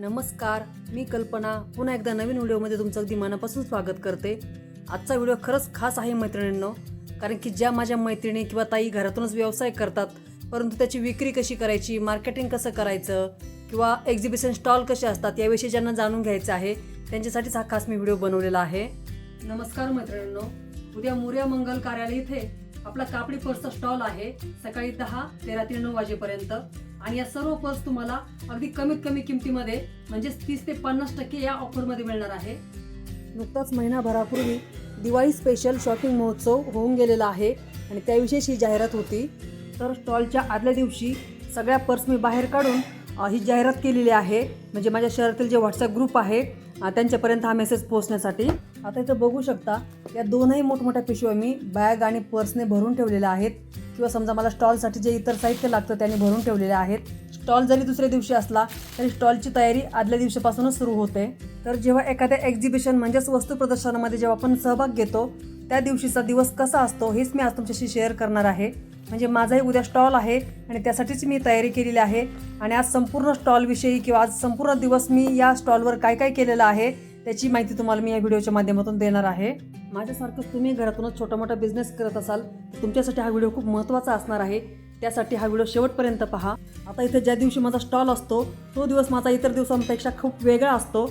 नमस्कार मी कल्पना. पुन्हा एकदा नवीन व्हिडिओमध्ये तुमचं अगदी मनापासून स्वागत करते. आजचा व्हिडिओ खरंच खास आहे मैत्रिणींनो कारण की ज्या माझ्या मैत्रिणी किंवा ताई घरातूनच व्यवसाय करतात परंतु त्याची विक्री कशी करायची मार्केटिंग कसं करायचं किंवा एक्झिबिशन स्टॉल कसे असतात याविषयी ज्यांना जाणून घ्यायचं आहे त्यांच्यासाठीच हा खास मी व्हिडिओ बनवलेला आहे. नमस्कार मैत्रिणींनो उद्या मोर्या मंगल कार्यालय इथे आपला कापडी पर्सचा स्टॉल आहे सकाळी दहा ते रात्री नऊ वाजेपर्यंत. आणि या सर्व पर्स तुम्हाला अगदी कमीत कमी किमतीमध्ये म्हणजेच तीस ते पन्नास टक्के या ऑफरमध्ये मिळणार आहे. नुकताच महिनाभरापूर्वी दिवाळी स्पेशल शॉपिंग महोत्सव होऊन गेलेला आहे आणि त्याविषयी ही जाहिरात होती. तर स्टॉलच्या आदल्या दिवशी सगळ्या पर्स मी बाहेर काढून ही जाहिरात केलेली आहे. म्हणजे माझ्या शहरातील जे व्हॉट्सअप ग्रुप आहे त्यांच्यापर्यंत हा मेसेज पोहोचण्यासाठी. आता इथं बघू शकता या दोनही मोठमोठ्या पिशव्या मी बॅग आणि पर्सने भरून ठेवलेल्या आहेत. किंवा समजा मला स्टॉलसाठी जे इतर साहित्य लागतं त्याने भरून ठेवलेले आहेत. स्टॉल जरी दुसऱ्या दिवशी असला तरी स्टॉलची तयारी आदल्या दिवशीपासूनच सुरू होते. तर जेव्हा एखाद्या एक्झिबिशन म्हणजेच वस्तू प्रदर्शनामध्ये जेव्हा आपण सहभाग घेतो त्या दिवशीचा दिवस कसा असतो हेच मी आज तुमच्याशी शेअर करणार आहे. म्हणजे माझाही उद्या स्टॉल आहे आणि त्यासाठीच मी तयारी केलेली आहे. आणि आज संपूर्ण स्टॉलविषयी किंवा आज संपूर्ण दिवस मी या स्टॉलवर काय काय केलेलं आहे त्याची माहिती तुम्हाला मी या व्हिडिओच्या माध्यमातून देणार आहे. माझ्यासारखंच तुम्ही घरातूनच छोटा मोठा बिझनेस करत असाल तर तुमच्यासाठी हा व्हिडिओ खूप महत्त्वाचा असणार आहे. त्यासाठी हा व्हिडिओ शेवटपर्यंत पहा. आता इथे ज्या दिवशी माझा स्टॉल असतो तो दिवस माझा इतर दिवसांपेक्षा खूप वेगळा असतो.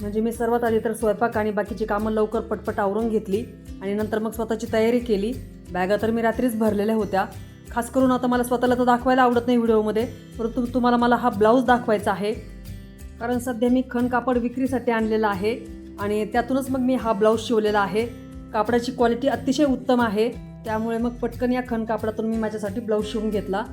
म्हणजे मी सर्वात आधी तर स्वयंपाक आणि बाकीची कामं लवकर पटपट आवरून घेतली आणि नंतर मग स्वतःची तयारी केली. बॅगा तर मी रात्रीच भरलेल्या होत्या. खास करून आता मला स्वतःला तर दाखवायला आवडत नाही व्हिडिओमध्ये परंतु तुम्हाला मला हा ब्लाऊज दाखवायचा आहे. कारण सध्या मी खण कापड विक्रीसाठी आणलेलं आहे आणि त्यातूनच मग मी हा ब्लाऊज शिवलेला आहे. कापडाची क्वालिटी अतिशय उत्तम आहे. त्यामुळे मग पटकन या खण कापडातून मी माझ्यासाठी ब्लाऊज शिवून घेतला.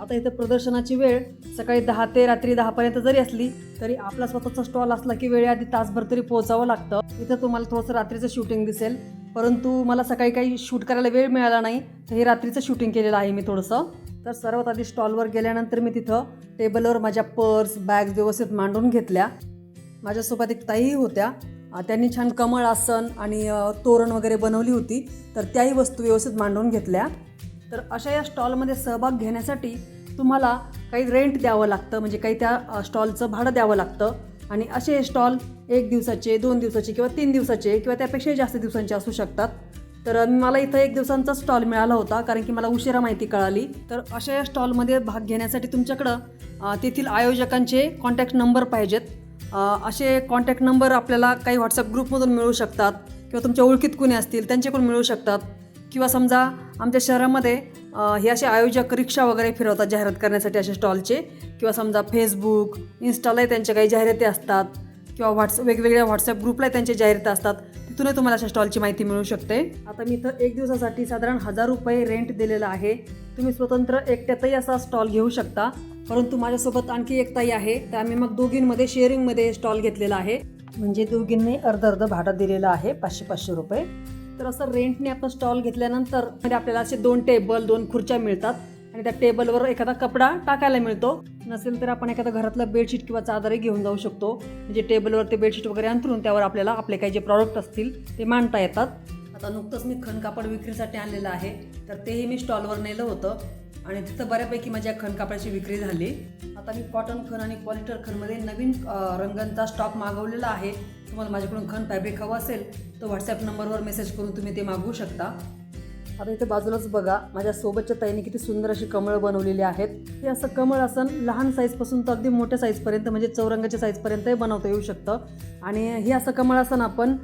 आता इथं प्रदर्शनाची वेळ. सकाळी दहा ते रात्री दहापर्यंत जरी असली तरी आपला स्वतःचा स्टॉल असला की वेळेआधी तासभर तरी पोहोचावं लागतं. इथं तुम्हाला थोडंसं रात्रीचं शूटिंग दिसेल. परंतु मला सकाळी काही शूट करायला वेळ मिळाला नाही तर हे रात्रीचं शूटिंग केलेलं आहे मी थोडंसं. तर सर्वात आधी स्टॉलवर गेल्यानंतर मी तिथं टेबलवर माझ्या पर्स बॅग्स व्यवस्थित मांडून घेतल्या. माझ्यासोबत एक ताईही होत्या. त्यांनी छान कमळ आसन आणि तोरण वगैरे बनवली होती. तर त्याही वस्तू व्यवस्थित मांडून घेतल्या. तर अशा या स्टॉलमध्ये सहभाग घेण्यासाठी तुम्हाला काही रेंट द्यावं लागतं. म्हणजे काही त्या स्टॉलचं भाडं द्यावं लागतं. आणि असे स्टॉल एक दिवसाचे दोन दिवसाचे किंवा तीन दिवसाचे किंवा त्यापेक्षाही जास्त दिवसांचे असू शकतात. तर मला इथं एक दिवसांचा स्टॉल मिळाला होता कारण की मला उशिरा माहिती कळाली. तर अशा या स्टॉलमध्ये भाग घेण्यासाठी तुमच्याकडं तेथील आयोजकांचे कॉन्टॅक्ट नंबर पाहिजेत. असे कॉन्टॅक्ट नंबर आपल्याला काही व्हॉट्सअप ग्रुपमधून मिळू शकतात किंवा तुमच्या ओळखीत कुणी असतील त्यांच्याकडून मिळू शकतात. किंवा समजा आमच्या शहरामध्ये हे असे आयोजक रिक्षा वगैरे फिरवतात जाहिरात करण्यासाठी असे स्टॉलचे किंवा समजा फेसबुक इन्स्टालाही त्यांच्या काही जाहिराती असतात किंवा व्हॉट्स वेगवेगळ्या व्हॉट्सअप ग्रुपलाही त्यांच्या जाहिराती असतात. तिथूनही तुम्हाला अशा स्टॉलची माहिती मिळू शकते. आता मी इथं एक दिवसासाठी साधारण हजार रुपये रेंट दिलेलं आहे. तुम्ही स्वतंत्र एकट्यातही असा स्टॉल घेऊ शकता. परंतु माझ्यासोबत आणखी एक ताई आहे. तर आम्ही मग दोघींमध्ये शेअरिंगमध्ये स्टॉल घेतलेला आहे. म्हणजे दोघींनी अर्ध अर्ध भाडं दिलेलं आहे पाचशे पाचशे रुपये. तर असं रेंटने आपण स्टॉल घेतल्यानंतर म्हणजे आपल्याला असे दोन टेबल दोन खुर्च्या मिळतात. आणि त्या टेबलवर एखादा कपडा टाकायला मिळतो. नसेल तर आपण एखादा घरातलं बेडशीट किंवा चादरही घेऊन जाऊ शकतो. म्हणजे टेबलवर ते बेडशीट वगैरे अंतरून त्यावर आपल्याला आपले काही जे प्रॉडक्ट असतील ते मांडता येतात. आता नुकतंच मी खणकापड विक्रीसाठी आणलेलं आहे. तर तेही मी स्टॉलवर नेलं होतं. आणि तिथं बऱ्यापैकी माझ्या खणकापडाची विक्री झाली. आता मी कॉटन खण आणि पॉलिटर खणमध्ये नवीन रंगांचा स्टॉक मागवलेला आहे. तुम्हाला माझ्याकडून खण फॅब्रिक हवं असेल तर व्हॉट्सॲप नंबरवर मेसेज करून तुम्ही ते मागवू शकता. आता इथे बाजूलाच बघा माझ्या सोबतच्या ताईने किती सुंदर अशी कमळं बनवलेली आहेत. हे असं कमळ असं लहान साईजपासून तर अगदी मोठ्या साईजपर्यंत म्हणजे चौरंगाच्या साईजपर्यंतही बनवता येऊ शकतं. आणि हे असं कमळ असं आपण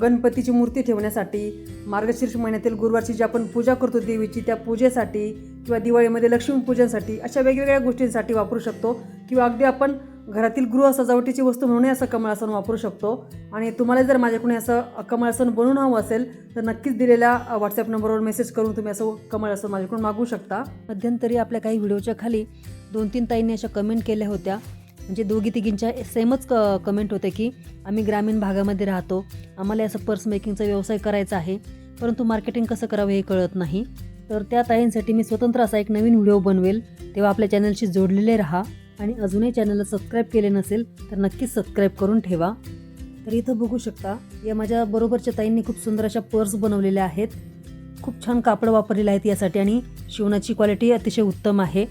गणपतीची मूर्ती ठेवण्यासाठी मार्गशीर्ष महिन्यातील गुरुवारची जी आपण पूजा करतो देवीची त्या पूजेसाठी किंवा दिवाळीमध्ये लक्ष्मीपूजनसाठी अशा वेगवेगळ्या गोष्टींसाठी वापरू शकतो किंवा अगदी आपण घरातील गृह सजावटीची वस्तू म्हणूनही असं कमळासन वापरू शकतो. आणि तुम्हाला जर माझ्याकडून असं कमळासन बनवून हवं असेल तर नक्कीच दिलेल्या व्हॉट्सअप नंबरवर मेसेज करून तुम्ही असं कमळासन माझ्याकडून मागवू शकता. मध्यंतरी आपल्या काही व्हिडिओच्या खाली दोन तीन ताईंनी अशा कमेंट केल्या होत्या. म्हणजे दोघी तिघींच्या सेमच क कमेंट होते की आम्ही ग्रामीण भागामध्ये राहतो. आम्हाला असं पर्स मेकिंगचा व्यवसाय करायचा आहे. परंतु मार्केटिंग कसं करावं हे कळत नाही. तर त्या ताईंसाठी मी स्वतंत्र असा एक नवीन व्हिडिओ बनवेल. तेव्हा आपल्या चॅनलशी जोडलेले राहा. आणि अजूनही चॅनलला सबस्क्राईब केले नसेल तर नक्कीच सबस्क्राईब करून ठेवा. तर इथं बघू शकता या माझ्या बरोबरच्या ताईंनी खूप सुंदर अशा पर्स बनवलेल्या आहेत. खूप छान कापड वापरलेलं आहेत यासाठी आणि शिवणाची क्वालिटी अतिशय उत्तम आहे.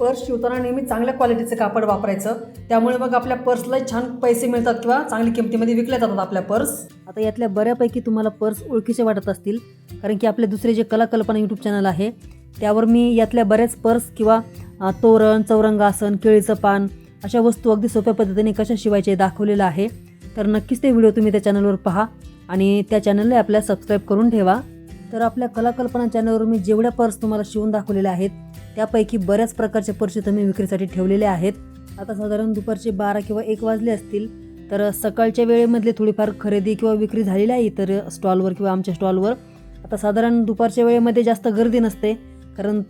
पर्स शिवताना नेहमी चांगल्या क्वालिटीचं कापड वापरायचं. त्यामुळे मग आपल्या पर्सला छान पैसे मिळतात किंवा चांगल्या किमतीमध्ये विकल्या जातात आपल्या पर्स. आता यातल्या बऱ्यापैकी तुम्हाला पर्स ओळखीचे वाटत असतील. कारण की आपले दुसरे जे कलाकल्पना यूट्यूब चॅनल आहे त्यावर मी यातल्या बऱ्याच पर्स किंवा तोरण चौरंगासन केळीचं पान अशा वस्तू अगदी सोप्या पद्धतीने कशा शिवायचे दाखवलेलं आहे तर नक्कीच ते व्हिडिओ तुम्ही त्या चॅनलवर पहा आणि त्या चॅनलला आपल्या सबस्क्राईब करून ठेवा. तर आपल्या कलाकल्पना चॅनलवर मी जेवढ्या पर्स तुम्हाला शिवून दाखवलेल्या आहेत त्यापैकी बऱ्याच प्रकारचे पर्स तुम्ही विक्रीसाठी ठेवलेले आहेत. आता साधारण दुपारचे बारा किंवा एक वाजले असतील तर सकाळच्या वेळेमधले थोडीफार खरेदी किंवा विक्री झालेली आहे इतर स्टॉलवर किंवा आमच्या स्टॉलवर. आता साधारण दुपारच्या वेळेमध्ये जास्त गर्दी नसते कारण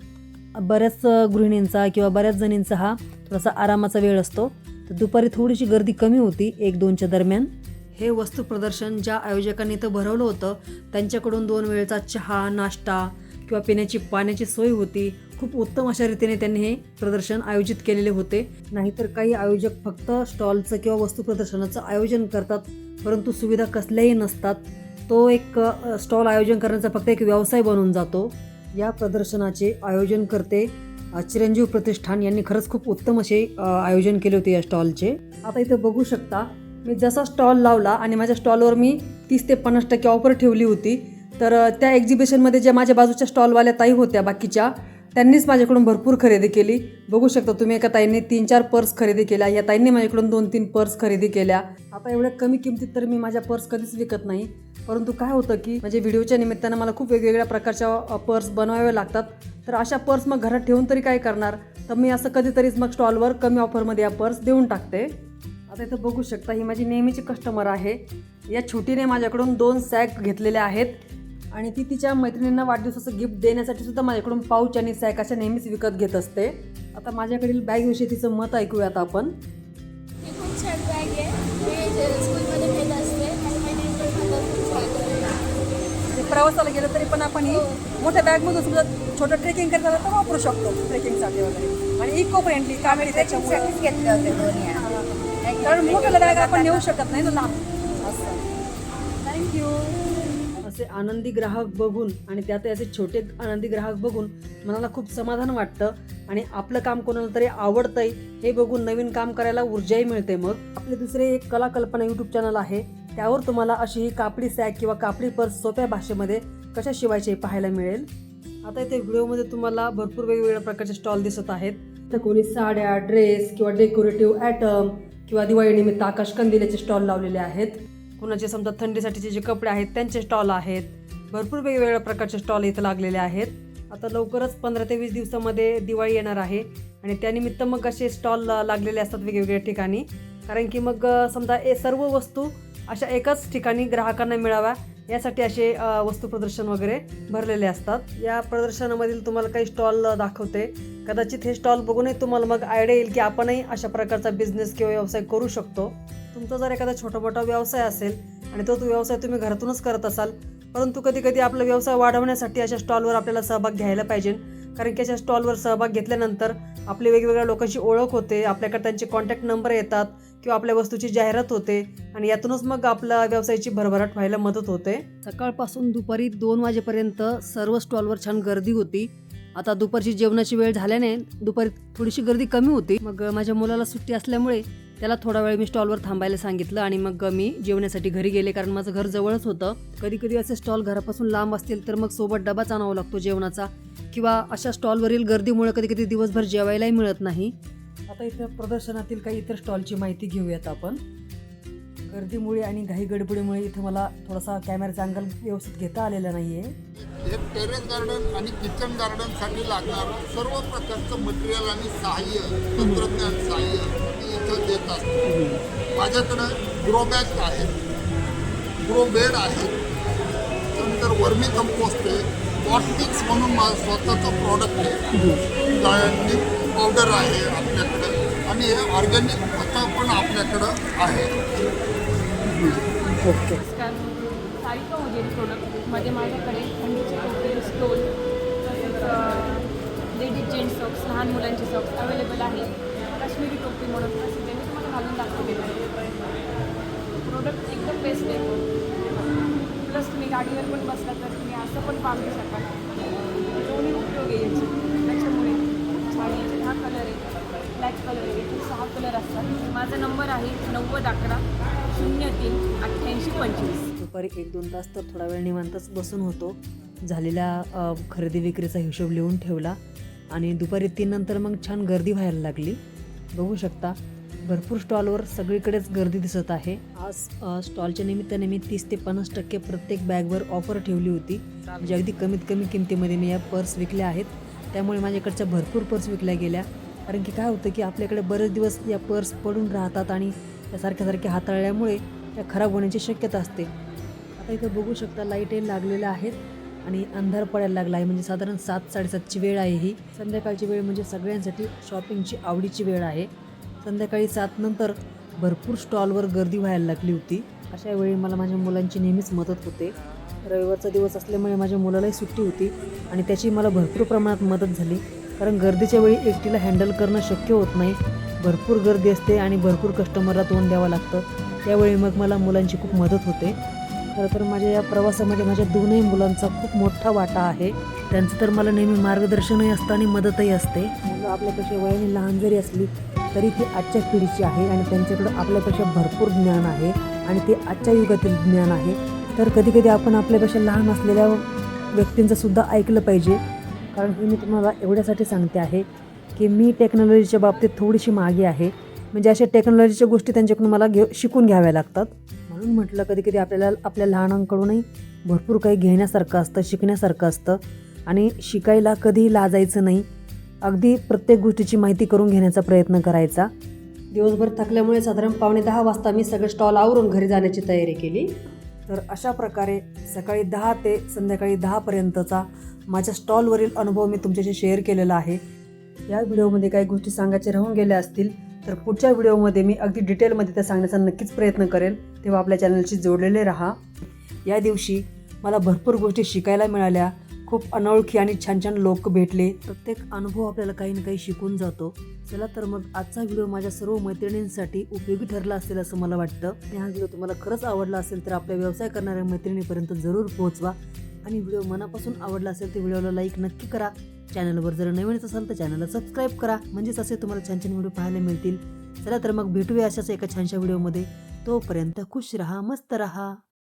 बऱ्याच गृहिणींचा किंवा बऱ्याच जणींचा हा थोडासा आरामाचा वेळ असतो. तर दुपारी थोडीशी गर्दी कमी होती एक दोनच्या दरम्यान. हे वस्तू प्रदर्शन ज्या आयोजकांनी इथं भरवलं होतं त्यांच्याकडून दोन वेळचा चहा नाश्ता किंवा पिण्याची पाण्याची सोय होती. खूप उत्तम अशा रीतीने त्यांनी हे प्रदर्शन आयोजित केलेले होते. नाहीतर काही आयोजक फक्त स्टॉलचं किंवा वस्तू प्रदर्शनाचं आयोजन करतात परंतु सुविधा कसल्याही नसतात. तो एक स्टॉल आयोजन करण्याचा फक्त एक व्यवसाय बनून जातो. या प्रदर्शनाचे आयोजन करते चिरंजीव प्रतिष्ठान यांनी खरंच खूप उत्तम असे आयोजन केले होते या स्टॉलचे. आता इथे बघू शकता मी जसा स्टॉल लावला आणि माझ्या स्टॉलवर मी तीस ते पन्नास टक्के ऑफर ठेवली होती तर त्या एक्झिबिशनमध्ये ज्या माझ्या बाजूच्या स्टॉलवाल्या ताई होत्या बाकीच्या त्यांनीच माझ्याकडून भरपूर खरेदी केली. बघू शकता तुम्ही एका ताईंनी तीन चार पर्स खरेदी केल्या या ताईंनी माझ्याकडून दोन तीन पर्स खरेदी केल्या. आता एवढ्या कमी किमतीत तर मी माझ्या पर्स कधीच विकत नाही. परंतु काय होतं की म्हणजे व्हिडिओच्या निमित्तानं मला खूप वेगवेगळ्या प्रकारच्या पर्स बनवाव्या लागतात. तर अशा पर्स मग घरात ठेवून तरी काय करणार? तर मी असं कधीतरीच मग स्टॉलवर कमी ऑफरमध्ये या पर्स देऊन टाकते. आता इथं बघू शकता ही माझी नेहमीची कस्टमर आहे. या छोटीने माझ्याकडून दोन सॅक घेतलेल्या आहेत. आणि ती तिच्या मैत्रिणींना वाढदिवसाचं गिफ्ट देण्यासाठी सुद्धा माझ्याकडून पाऊच आणि सॅक अशा नेहमीच विकत घेत असते. आता माझ्याकडील बॅगविषयी तिचं मत ऐकूयात आपण. प्रवासाला गेलं तरी पण आपण ही मोठ्या बॅगमधून सुद्धा छोटं ट्रेकिंग करायला तर वापरू शकतो ट्रेकिंगसाठी वगैरे. आणि इको फ्रेंडली कामेडी त्याच्यामुळे. घेतले होते दोन्ही कारण मोठ्याला बॅग आपण नेऊ शकत नाही ना लांब. असं. थँक्यू असे आनंदी ग्राहक बघून आणि त्यात असे छोटे आनंदी ग्राहक बघून मनाला खूप समाधान वाटतं. आणि आपलं काम कोणाला तरी आवडतंय हे बघून नवीन काम करायला ऊर्जाही मिळते मग. आपले दुसरे एक कला कल्पना यूट्यूब चॅनल आहे. त्यावर तुम्हाला अशी ही कापडी सॅक किंवा कापडी पर्स सोप्या भाषेमध्ये कशा शिवायचे पाहायला मिळेल? आता इथे व्हिडिओमध्ये तुम्हाला भरपूर वेगवेगळ्या प्रकारचे स्टॉल दिसत आहेत. तर कोणी साड्या ड्रेस किंवा डेकोरेटिव्ह ॲटम किंवा दिवाळीनिमित्त आकाश कंदिल्याचे स्टॉल लावलेले आहेत. कुणाचे समजा थंडीसाठीचे जे कपडे आहेत त्यांचे स्टॉल आहेत. भरपूर वेगवेगळ्या प्रकारचे स्टॉल इथं लागलेले आहेत. आता लवकरच पंधरा ते वीस दिवसामध्ये दिवाळी येणार आहे आणि त्यानिमित्त मग असे स्टॉल लागलेले असतात वेगवेगळ्या ठिकाणी. कारण की मग समजा ए सर्व वस्तू अशा एकाच ठिकाणी ग्राहकांना मिळाव्या यासाठी असे वस्तू प्रदर्शन वगैरे भरलेले असतात. या प्रदर्शनामधील तुम्हाला काही स्टॉल दाखवते. कदाचित हे स्टॉल बघूनही तुम्हाला मग आयडिया येईल की आपणही अशा प्रकारचा बिझनेस किंवा व्यवसाय करू शकतो. तुमचा जर एखादा छोटा मोठा व्यवसाय असेल आणि तो तो व्यवसाय तुम्ही घरातूनच करत असाल परंतु कधी कधी आपला व्यवसाय वाढवण्यासाठी अशा स्टॉलवर आपल्याला सहभाग घ्यायला पाहिजे. कारण की अशा स्टॉलवर सहभाग घेतल्यानंतर आपली वेगवेगळ्या लोकांची ओळख होते आपल्याकडे त्यांचे कॉन्टॅक्ट नंबर येतात किंवा आपल्या वस्तूची जाहिरात होते आणि यातूनच मग आपला व्यवसायाची भरभराट व्हायला मदत होते. सकाळपासून दुपारी दोन वाजेपर्यंत सर्व स्टॉलवर छान गर्दी होती. आता दुपारची जेवणाची वेळ झाल्याने दुपारी थोडीशी गर्दी कमी होती. मग माझ्या मुलाला सुट्टी असल्यामुळे त्याला थोडा वेळ मी स्टॉलवर थांबायला सांगितलं आणि मग मी जेवण्यासाठी घरी गेले कारण माझं घर जवळच होतं. कधी कधी असे स्टॉल घरापासून लांब असतील तर मग सोबत डबाच आणावा लागतो जेवणाचा किंवा अशा स्टॉलवरील गर्दीमुळे कधी कधी दिवसभर जेवायलाही मिळत नाही. आता इथं प्रदर्शनातील काही इतर स्टॉलची माहिती घेऊयात आपण. गर्दीमुळे आणि घाई गडबडीमुळे इथं मला थोडासा कॅमेराचा अँगल व्यवस्थित घेता आलेला नाही आहे एक टेरेस गार्डन आणि किचन गार्डनसाठी लागणारं सर्व प्रकारचं मटेरियल आणि सहाय्य तंत्रज्ञान सहाय्य इथं देत असतो माझ्याकडं ग्रो बॅग आहेत ग्रो बेड आहेत त्यानंतर वर्मी कंपोस्ट आहे. पॉटमिक्स म्हणून माझं स्वतःचं प्रॉडक्ट आहे. पावडर आहे आपल्याकडं. आणि हे ऑर्गॅनिक खतं पण आपल्याकडं आहे. नमस्कार. सारिका प्रोडक्टमध्ये माझ्याकडे थंडीचे कपडे स्टोल तसेच लेडीज जेंट्स सॉक्स लहान मुलांचे सॉक्स अवेलेबल आहे काश्मीरी टोपी म्हणून प्रसिद्ध आहे. मी तुम्हाला घालून दाखवलेलं आहे प्रोडक्ट एकदम बेस्ट आहे. प्लस तुम्ही गाडीवर पण बसला तर तुम्ही असं पण पाहू शकाल दोन्ही उपयोग आहे. याचे त्याच्यामुळे खूप कलर आहे. ब्लॅक कलर आहे. याचे सहा कलर असतात. माझा नंबर आहे नव्वद अकरा शून्य तीन अठ्ठ्याऐंशी पंचवीस. दुपारी एक दोन तास तर थोडा वेळ निवांतच बसून होतो. झालेल्या खरेदी विक्रीचा हिशोब लिहून ठेवला. आणि दुपारी तीन नंतर मग छान गर्दी व्हायला लागली. बघू शकता भरपूर स्टॉलवर सगळीकडेच गर्दी दिसत आहे. आज स्टॉलच्या निमित्ताने मी तीस ते पन्नास टक्के प्रत्येक बॅगवर ऑफर ठेवली होती. म्हणजे अगदी कमीत कमी किमतीमध्ये मी या पर्स विकल्या आहेत. त्यामुळे माझ्याकडच्या भरपूर पर्स विकल्या गेल्या. कारण की काय होतं की आपल्याकडे बरेच दिवस या पर्स पडून राहतात आणि त्या सारख्या हाताळल्यामुळे त्या खराब होण्याची शक्यता असते. आता इथं बघू शकता लाईटही लागलेल्या आहेत आणि अंधार पडायला लागला आहे. म्हणजे साधारण सात साडेसातची वेळ आहे ही. संध्याकाळची वेळ म्हणजे सगळ्यांसाठी शॉपिंगची आवडीची वेळ आहे. संध्याकाळी सात नंतर भरपूर स्टॉलवर गर्दी व्हायला लागली होती. अशा वेळी मला माझ्या मुलांची नेहमीच मदत होते. रविवारचा दिवस असल्यामुळे माझ्या मुलालाही सुट्टी होती आणि त्याची मला भरपूर प्रमाणात मदत झाली. कारण गर्दीच्या वेळी एकटीला हँडल करणं शक्य होत नाही. भरपूर गर्दी असते आणि भरपूर कस्टमरला तोंड द्यावं लागतं. त्यावेळी मग मला मुलांची खूप मदत होते. खरं तर माझ्या या प्रवासामध्ये माझ्या दोनही मुलांचा खूप मोठा वाटा आहे. त्यांचं तर मला नेहमी मार्गदर्शनही असतं आणि मदतही असते. मुलं आपल्यापेक्षा वयाने लहान जरी असली तरी ती आजच्या पिढीची आहे आणि त्यांच्याकडं आपल्यापेक्षा भरपूर ज्ञान आहे आणि ते आजच्या युगातील ज्ञान आहे. तर कधी कधी आपण आपल्यापेक्षा लहान असलेल्या व्यक्तींचंसुद्धा ऐकलं पाहिजे. कारण हे मी तुम्हाला एवढ्यासाठी सांगते आहे की मी टेक्नॉलॉजीच्या बाबतीत थोडीशी मागे आहे. म्हणजे अशा टेक्नॉलॉजीच्या गोष्टी त्यांच्याकडून मला घे शिकून घ्याव्या लागतात. म्हणून म्हटलं कधी कधी आपल्याला आपल्या लहानांकडूनही भरपूर काही घेण्यासारखं असतं शिकण्यासारखं असतं. आणि शिकायला कधीही लाजायचं नाही. अगदी प्रत्येक गोष्टीची माहिती करून घेण्याचा प्रयत्न करायचा. दिवसभर थकल्यामुळे साधारण पावणे दहा वाजता मी सगळे स्टॉल आवरून घरी जाण्याची तयारी केली. तर अशा प्रकारे सकाळी दहा ते संध्याकाळी दहापर्यंतचा माझ्या स्टॉलवरील अनुभव मी तुमच्याशी शेअर केलेला आहे. या व्हिडिओमध्ये काही गोष्टी सांगायच्या राहून गेल्या असतील तर पुढच्या व्हिडिओमध्ये मी अगदी डिटेलमध्ये त्या सांगण्याचा नक्कीच प्रयत्न करेल. तेव्हा आपल्या चॅनलशी जोडलेले राहा. या दिवशी मला भरपूर गोष्टी शिकायला मिळाल्या. खूप अनोळखी आणि छान छान लोक भेटले. प्रत्येक अनुभव आपल्याला काही ना काही शिकून जातो. चला तर मग आजचा व्हिडिओ माझ्या सर्व मैत्रिणींसाठी उपयोगी ठरला असेल असं मला वाटतं. आणि हा व्हिडिओ तुम्हाला खरंच आवडला असेल तर आपल्या व्यवसाय करणाऱ्या मैत्रिणीपर्यंत जरूर पोहोचवा. आणि व्हिडिओ मनापासून आवडला असेल तर व्हिडिओला लाईक नक्की करा. चॅनलवर जर नवीनच असाल तर चॅनलला सबस्क्राईब करा. म्हणजेच असे तुम्हाला छान छान व्हिडिओ पाहायला मिळतील. चला तर मग भेटूया अशाच एका छानशा व्हिडिओमध्ये. तोपर्यंत खुश रहा मस्त रहा.